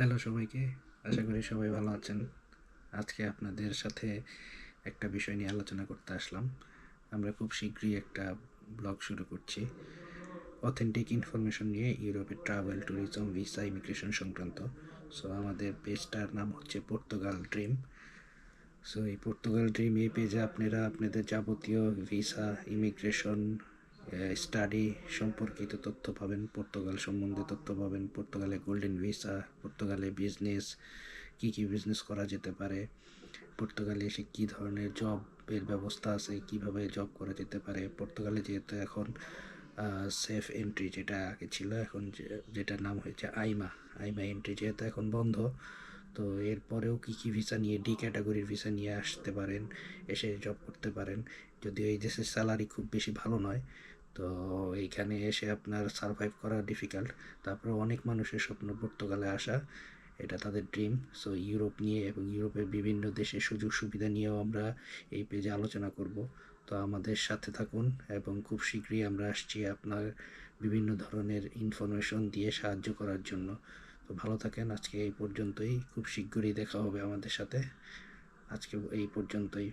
Hello সবাইকে, আশা করি সবাই ভালো আছেন। আজকে আপনাদের সাথে একটা বিষয় নিয়ে আলোচনা করতে আসলাম। আমরা খুব শীঘ্রই একটা ব্লগ শুরু করছি। অথেন্টিক ইনফরমেশন নিয়ে ইউরোপের ট্রাভেল ট্যুরিজম ভিসা ইমিগ্রেশন সংক্রান্ত। সো আমাদের পেজটার নাম হচ্ছে পর্তুগাল ড্রিম সো এই পর্তুগাল ড্রিম এই পেজে আপনারা আপনাদের যাবতীয় ভিসা ইমিগ্রেশন স্টাডি সম্পর্কিত তথ্য পাবেন, পর্তুগাল সম্বন্ধে তথ্য পাবেন, পর্তুগালে গোল্ডেন ভিসা পর্তুগালে বিজনেস কী কী বিজনেস করা যেতে পারে, পর্তুগালে এসে কী ধরনের জবের ব্যবস্থা আছে, কীভাবে জব করা যেতে পারে, পর্তুগালে যেহেতু এখন সেফ এন্ট্রি যেটা আগে ছিল, এখন যে- যেটার নাম হয়েছে আইমা আইমা এন্ট্রি যেহেতু এখন বন্ধ, তো এরপরেও কী কী ভিসা নিয়ে ডি ক্যাটাগরির ভিসা নিয়ে আসতে পারেন, এসে জব করতে পারেন, যদিও এই দেশের স্যালারি খুব বেশি ভালো নয় তো এইখানে এসে আপনার সারভাইভ করা ডিফিকাল্ট তারপরে অনেক মানুষের স্বপ্ন পর্তুগালে আসা, এটা তাদের ড্রিম সো ইউরোপ নিয়ে এবং ইউরোপের বিভিন্ন দেশের সুযোগ সুবিধা নিয়েও আমরা এই পেজে আলোচনা করব। তো আমাদের সাথে থাকুন এবং খুব শীঘ্রই আমরা আসছি আপনার বিভিন্ন ধরনের ইনফরমেশন দিয়ে সাহায্য করার জন্য। তো ভালো থাকেন, আজকে এই পর্যন্তই। খুব শীঘ্রই দেখা হবে আমাদের সাথে। আজকে এই পর্যন্তই।